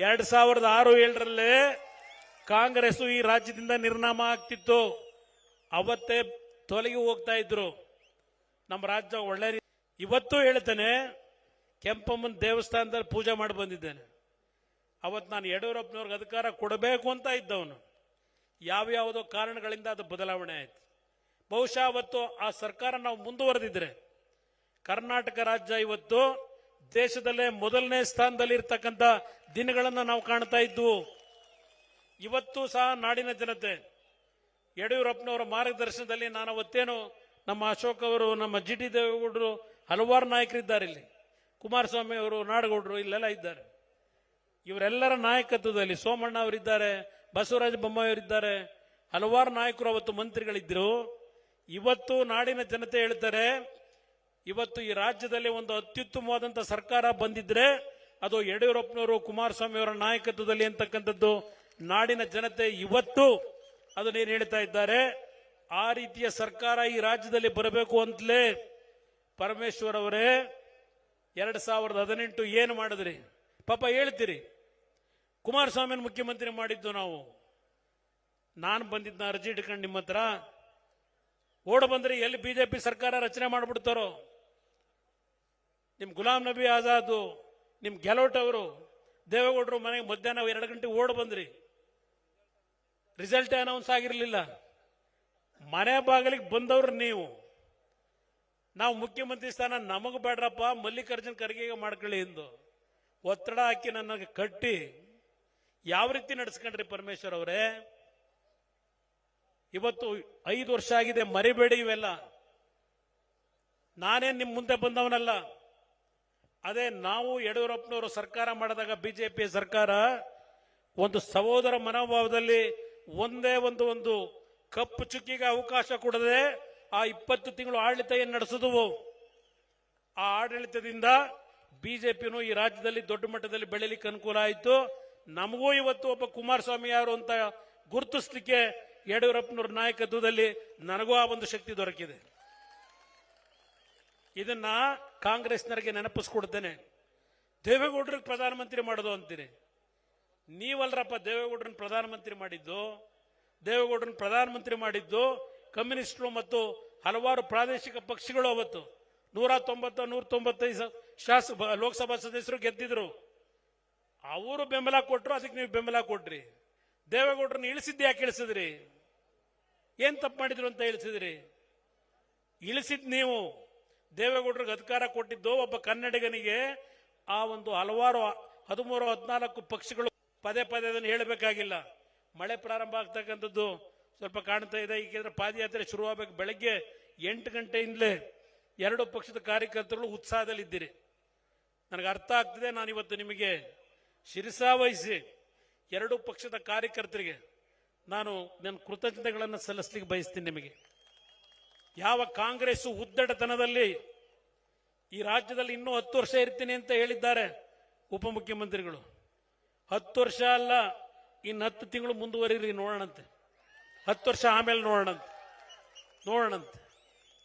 ಎರಡ್ ಸಾವಿರದ ಆರು ಏಳರಲ್ಲೇ ಕಾಂಗ್ರೆಸ್ ಈ ರಾಜ್ಯದಿಂದ ನಿರ್ನಾಮ ಆಗ್ತಿತ್ತು. ಅವತ್ತೇ ತೊಲಗಿ ಹೋಗ್ತಾ ಇದ್ರು. ನಮ್ಮ ರಾಜ್ಯ ಒಳ್ಳೆ ಇವತ್ತು ಹೇಳ್ತೇನೆ, ಕೆಂಪಮ್ಮನ ದೇವಸ್ಥಾನದಲ್ಲಿ ಪೂಜೆ ಮಾಡಿ ಬಂದಿದ್ದೇನೆ. ಅವತ್ತು ನಾನು ಯಡಿಯೂರಪ್ಪನವ್ರಿಗೆ ಅಧಿಕಾರ ಕೊಡಬೇಕು ಅಂತ ಇದ್ದವನು. ಯಾವ್ಯಾವುದೋ ಕಾರಣಗಳಿಂದ ಅದು ಬದಲಾವಣೆ ಆಯಿತು. ಬಹುಶಃ ಅವತ್ತು ಆ ಸರ್ಕಾರ ನಾವು ಮುಂದುವರೆದಿದ್ರೆ, ಕರ್ನಾಟಕ ರಾಜ್ಯ ಇವತ್ತು ದೇಶದಲ್ಲೇ ಮೊದಲನೇ ಸ್ಥಾನದಲ್ಲಿ ಇರ್ತಕ್ಕಂಥ ದಿನಗಳನ್ನು ನಾವು ಕಾಣ್ತಾ ಇದ್ದು, ಇವತ್ತು ಸಹ ನಾಡಿನ ಜನತೆ, ಯಡಿಯೂರಪ್ಪನವರ ಮಾರ್ಗದರ್ಶನದಲ್ಲಿ ನಾನು ಅವತ್ತೇನು ನಮ್ಮ ಅಶೋಕ್ ಅವರು, ನಮ್ಮ ಜಿ ಟಿ ದೇವೇಗೌಡರು ಹಲವಾರು ನಾಯಕರಿದ್ದಾರೆ ಇಲ್ಲಿ. ಕುಮಾರಸ್ವಾಮಿ ಅವರು, ನಾಡಗೌಡರು ಇಲ್ಲೆಲ್ಲ ಇದ್ದಾರೆ. ಇವರೆಲ್ಲರ ನಾಯಕತ್ವದಲ್ಲಿ ಸೋಮಣ್ಣ ಅವರಿದ್ದಾರೆ, ಬಸವರಾಜ ಬೊಮ್ಮಾಯಿ ಅವರಿದ್ದಾರೆ, ಹಲವಾರು ನಾಯಕರು ಅವತ್ತು ಮಂತ್ರಿಗಳಿದ್ದರು ಇವತ್ತು ನಾಡಿನ ಜನತೆ ಹೇಳ್ತಾರೆ ಇವತ್ತು ಈ ರಾಜ್ಯದಲ್ಲಿ ಒಂದು ಅತ್ಯುತ್ತಮವಾದಂಥ ಸರ್ಕಾರ ಬಂದಿದ್ರೆ ಅದು ಯಡಿಯೂರಪ್ಪನವರು ಕುಮಾರಸ್ವಾಮಿ ಅವರ ನಾಯಕತ್ವದಲ್ಲಿ ಅಂತಕ್ಕಂಥದ್ದು ನಾಡಿನ ಜನತೆ ಇವತ್ತು ಅದನ್ನೇನು ಹೇಳ್ತಾ ಇದ್ದಾರೆ? ಆ ರೀತಿಯ ಸರ್ಕಾರ ಈ ರಾಜ್ಯದಲ್ಲಿ ಬರಬೇಕು ಅಂತಲೇ ಪರಮೇಶ್ವರ್ ಅವರೇ ಎರಡ್ ಸಾವಿರದ ಹದಿನೆಂಟು ಏನು ಮಾಡಿದ್ರಿ? ಪಾಪ ಹೇಳ್ತೀರಿ. ಕುಮಾರಸ್ವಾಮಿನ ಮುಖ್ಯಮಂತ್ರಿ ಮಾಡಿದ್ದು ನಾವು. ನಾನು ಬಂದಿದ್ದ ಅರ್ಜಿ ಇಟ್ಕೊಂಡು ನಿಮ್ಮ ಹತ್ರ ಓಡ ಬಂದ್ರೆ ಎಲ್ಲಿ ಬಿಜೆಪಿ ಸರ್ಕಾರ ರಚನೆ ಮಾಡ್ಬಿಡ್ತಾರೋ? ನಿಮ್ ಗುಲಾಂ ನಬಿ ಆಜಾದ್ ನಿಮ್ಮ ಗೆಲೋಟ್ ಅವರು, ದೇವೇಗೌಡರು ಮನೆಗೆ ಮಧ್ಯಾಹ್ನ ಎರಡು ಗಂಟೆ ಓಡ್ ಬಂದ್ರಿ. ರಿಸಲ್ಟ್ ಅನೌನ್ಸ್ ಆಗಿರಲಿಲ್ಲ. ಮನೆ ಬಾಗಿಲಿಗೆ ಬಂದವ್ರು ನೀವು. ನಾವು ಮುಖ್ಯಮಂತ್ರಿ ಸ್ಥಾನ ನಮಗೆ ಬೇಡ್ರಪ್ಪ ಮಲ್ಲಿಕಾರ್ಜುನ್ ಖರ್ಗೆಗೆ ಮಾಡ್ಕೊಳ್ಳಿ ಎಂದು. ಒತ್ತಡ ಹಾಕಿ ನನಗೆ ಕಟ್ಟಿ ಯಾವ ರೀತಿ ನಡೆಸ್ಕೊಂಡ್ರಿ ಪರಮೇಶ್ವರ್ ಅವರೇ? ಇವತ್ತು ಐದು ವರ್ಷ ಆಗಿದೆ, ಮರಿಬೇಡಿ ಇವೆಲ್ಲ. ನಾನೇನು ನಿಮ್ಮ ಮುಂದೆ ಬಂದವನಲ್ಲ. ಅದೇ ನಾವು ಯಡಿಯೂರಪ್ಪನವರು ಸರ್ಕಾರ ಮಾಡಿದಾಗ ಬಿಜೆಪಿ ಸರ್ಕಾರ ಒಂದು ಸಹೋದರ ಮನೋಭಾವದಲ್ಲಿ ಒಂದೇ ಒಂದು ಒಂದು ಕಪ್ಪು ಚುಕ್ಕಿಗೆ ಅವಕಾಶ ಕೊಡದೆ ಆ ಇಪ್ಪತ್ತು ತಿಂಗಳು ಆಡಳಿತ ಏನು ನಡೆಸಿದವು? ಆ ಆಡಳಿತದಿಂದ ಬಿಜೆಪಿನೂ ಈ ರಾಜ್ಯದಲ್ಲಿ ದೊಡ್ಡ ಮಟ್ಟದಲ್ಲಿ ಬೆಳೀಲಿಕ್ಕೆ ಅನುಕೂಲ ಆಯಿತು. ನಮಗೂ ಇವತ್ತು ಒಬ್ಬ ಕುಮಾರಸ್ವಾಮಿ ಯಾರು ಅಂತ ಗುರುತಿಸ್ಲಿಕ್ಕೆ ಯಡಿಯೂರಪ್ಪನವ್ರ ನಾಯಕತ್ವದಲ್ಲಿ ನನಗೂ ಆ ಒಂದು ಶಕ್ತಿ ದೊರಕಿದೆ. ಇದನ್ನ ಕಾಂಗ್ರೆಸ್ನವರಿಗೆ ನೆನಪಿಸ್ಕೊಡ್ತೇನೆ. ದೇವೇಗೌಡರಿಗೆ ಪ್ರಧಾನಮಂತ್ರಿ ಮಾಡೋದು ಅಂತೀರಿ ನೀವಲ್ರಪ್ಪ ದೇವೇಗೌಡರನ್ನ ಪ್ರಧಾನಮಂತ್ರಿ ಮಾಡಿದ್ದು, ದೇವೇಗೌಡರನ್ನ ಪ್ರಧಾನಮಂತ್ರಿ ಮಾಡಿದ್ದು ಕಮ್ಯುನಿಸ್ಟರು ಮತ್ತು ಹಲವಾರು ಪ್ರಾದೇಶಿಕ ಪಕ್ಷಗಳು ಅವತ್ತು. ನೂರ ತೊಂಬತ್ತ ನೂರ ತೊಂಬತ್ತೈದು ಶಾಸ ಲೋಕಸಭಾ ಸದಸ್ಯರು ಗೆದ್ದಿದ್ರು. ಅವರು ಬೆಂಬಲ ಕೊಟ್ಟರು ಅದಕ್ಕೆ ನೀವು ಬೆಂಬಲ ಕೊಟ್ರಿ. ದೇವೇಗೌಡರನ್ನ ಇಳಿಸಿದ್ದು ಯಾಕೆ ಇಳಿಸಿದ್ರಿ? ಏನು ತಪ್ಪು ಮಾಡಿದ್ರು ಅಂತ ಇಳಿಸಿದ್ರಿ? ಇಳಿಸಿದ್ ನೀವು ದೇವೇಗೌಡರಿಗೆ ಅಧಿಕಾರ ಕೊಟ್ಟಿದ್ದು ಒಬ್ಬ ಕನ್ನಡಿಗನಿಗೆ ಆ ಒಂದು ಹಲವಾರು ಹದಿಮೂರು, ಹದಿನಾಲ್ಕು ಪಕ್ಷಗಳು ಪದೇ ಪದೇ ಅದನ್ನು ಹೇಳಬೇಕಾಗಿಲ್ಲ. ಮಳೆ ಪ್ರಾರಂಭ ಆಗ್ತಕ್ಕಂಥದ್ದು ಸ್ವಲ್ಪ ಕಾಣ್ತಾ ಇದೆ. ಏಕೆಂದ್ರೆ ಪಾದಯಾತ್ರೆ ಶುರುವಾಗಬೇಕು. ಬೆಳಗ್ಗೆ ಎಂಟು ಗಂಟೆಯಿಂದಲೇ ಎರಡು ಪಕ್ಷದ ಕಾರ್ಯಕರ್ತರು ಉತ್ಸಾಹದಲ್ಲಿದ್ದೀರಿ. ನನಗೆ ಅರ್ಥ ಆಗ್ತದೆ. ನಾನು ಇವತ್ತು ನಿಮಗೆ ಶಿರಸಾವಹಿಸಿ ಎರಡು ಪಕ್ಷದ ಕಾರ್ಯಕರ್ತರಿಗೆ ನಾನು ನನ್ನ ಕೃತಜ್ಞತೆಗಳನ್ನು ಸಲ್ಲಿಸ್ಲಿಕ್ಕೆ ಬಯಸ್ತೀನಿ ನಿಮಗೆ. ಯಾವ ಕಾಂಗ್ರೆಸ್ ಉದ್ದಟತನದಲ್ಲಿ ಈ ರಾಜ್ಯದಲ್ಲಿ ಇನ್ನೂ ಹತ್ತು ವರ್ಷ ಇರ್ತೀನಿ ಅಂತ ಹೇಳಿದ್ದಾರೆ ಉಪಮುಖ್ಯಮಂತ್ರಿಗಳು. ಹತ್ತು ವರ್ಷ ಅಲ್ಲ, ಇನ್ನು ಹತ್ತು ತಿಂಗಳು ಮುಂದುವರಿರಿ, ನೋಡೋಣಂತೆ. ಹತ್ತು ವರ್ಷ ಆಮೇಲೆ ನೋಡೋಣಂತೆ. ನೋಡೋಣಂತೆ.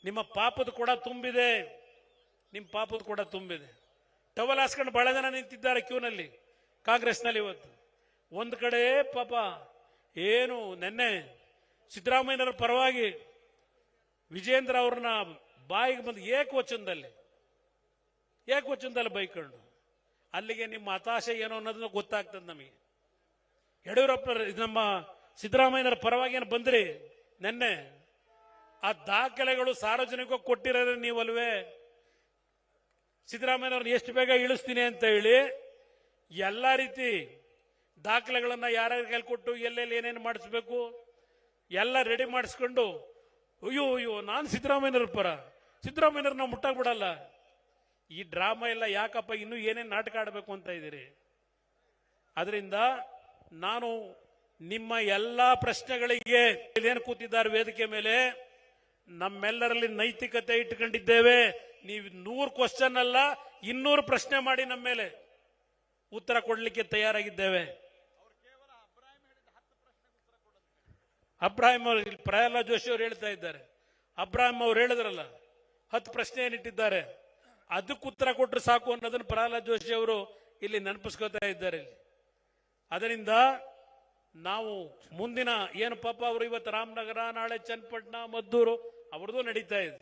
ನಿಮ್ಮ ಪಾಪದ ಕೂಡ ತುಂಬಿದೆ. ನಿಮ್ಮ ಪಾಪದ ಕೂಡ ತುಂಬಿದೆ. ಟವಲ್ ಹಾಸ್ಕೊಂಡು ಬಹಳ ಜನ ನಿಂತಿದ್ದಾರೆ ಕ್ಯೂನಲ್ಲಿ, ಕಾಂಗ್ರೆಸ್ನಲ್ಲಿ ಇವತ್ತು. ಒಂದು ಕಡೆ ಪಾಪ, ಏನು, ನೆನ್ನೆ ಸಿದ್ದರಾಮಯ್ಯನವರ ಪರವಾಗಿ ವಿಜೇಂದ್ರ ಅವ್ರನ್ನ ಬಾಯಿಗೆ ಬಂದು ಏಕವಚನದಲ್ಲಿ ಏಕವಚನದಲ್ಲಿ ಬೈಕೊಂಡು, ಅಲ್ಲಿಗೆ ನಿಮ್ಮ ಹತಾಶೆ ಏನೋ ಅನ್ನೋದನ್ನ ಗೊತ್ತಾಗ್ತದೆ ನಮಗೆ. ಯಡಿಯೂರಪ್ಪ ನಮ್ಮ ಸಿದ್ದರಾಮಯ್ಯನವರ ಪರವಾಗಿ ಏನು ಬಂದ್ರಿ? ನೆನ್ನೆ, ಆ ದಾಖಲೆಗಳು ಸಾರ್ವಜನಿಕ ಕೊಟ್ಟಿರೋದ್ರೆ ನೀವಲ್ವೇ? ಸಿದ್ದರಾಮಯ್ಯನವ್ರನ್ನ ಎಷ್ಟು ಬೇಗ ಇಳಿಸ್ತೀನಿ ಅಂತ ಹೇಳಿ, ಎಲ್ಲ ರೀತಿ ದಾಖಲೆಗಳನ್ನು ಯಾರ್ಯಾರ ಕೈಲಿ ಕೊಟ್ಟು ಎಲ್ಲೆಲ್ಲಿ ಏನೇನು ಮಾಡಿಸ್ಬೇಕು, ಎಲ್ಲ ರೆಡಿ ಮಾಡಿಸ್ಕೊಂಡು ಅಯ್ಯೋ ಅಯ್ಯೋ, ನಾನು ಸಿದ್ದರಾಮಯ್ಯನವ್ರ ಪರ. ಸಿದ್ದರಾಮಯ್ಯನವ್ರ ನಾವು ಮುಟ್ಟಾಗ್ಬಿಡಲ್ಲ ಈ ಡ್ರಾಮಾ ಎಲ್ಲ ಯಾಕಪ್ಪ ಇನ್ನೂ ಏನೇನು ನಾಟಕ ಆಡಬೇಕು ಅಂತ ಇದ್ದೀರಿ? ಅದರಿಂದ ನಾನು ನಿಮ್ಮ ಎಲ್ಲ ಪ್ರಶ್ನೆಗಳಿಗೆ ಏನು ಕೂತಿದ್ದಾರೆ ವೇದಿಕೆ ಮೇಲೆ, ನಮ್ಮೆಲ್ಲರಲ್ಲಿ ನೈತಿಕತೆ ಇಟ್ಕೊಂಡಿದ್ದೇವೆ. ನೀವು ನೂರು ಕ್ವಶನ್ ಅಲ್ಲ, ಇನ್ನೂರು ಪ್ರಶ್ನೆ ಮಾಡಿ ನಮ್ಮ ಮೇಲೆ ಉತ್ತರ ಕೊಡಲಿಕ್ಕೆ ತಯಾರಾಗಿದ್ದೇವೆ. ಅಬ್ರಾಹಿಂ ಅವರು ಪ್ರಹ್ಲಾದ್ ಜೋಶಿ ಅವರು ಹೇಳ್ತಾ ಇದ್ದಾರೆ. ಅಬ್ರಾಹಿಂ ಅವ್ರು ಹೇಳಿದ್ರಲ್ಲ, ಹತ್ತು ಪ್ರಶ್ನೆ ಏನಿಟ್ಟಿದ್ದಾರೆ ಅದಕ್ಕೆ ಉತ್ತರ ಕೊಟ್ಟರೆ ಸಾಕು ಅನ್ನೋದನ್ನು ಪ್ರಹ್ಲಾದ್ ಜೋಶಿ ಅವರು ಇಲ್ಲಿ ನೆನಪಿಸ್ಕೋತಾ ಇದ್ದಾರೆ ಇಲ್ಲಿ. ಅದರಿಂದ ನಾವು ಮುಂದಿನ, ಏನು ಪಾಪ ಅವರು ಇವತ್ತು ರಾಮನಗರ, ನಾಳೆ ಚನ್ನಪಟ್ಟಣ, ಮದ್ದೂರು, ಅವ್ರದ್ದು ನಡೀತಾ ಇದೆ.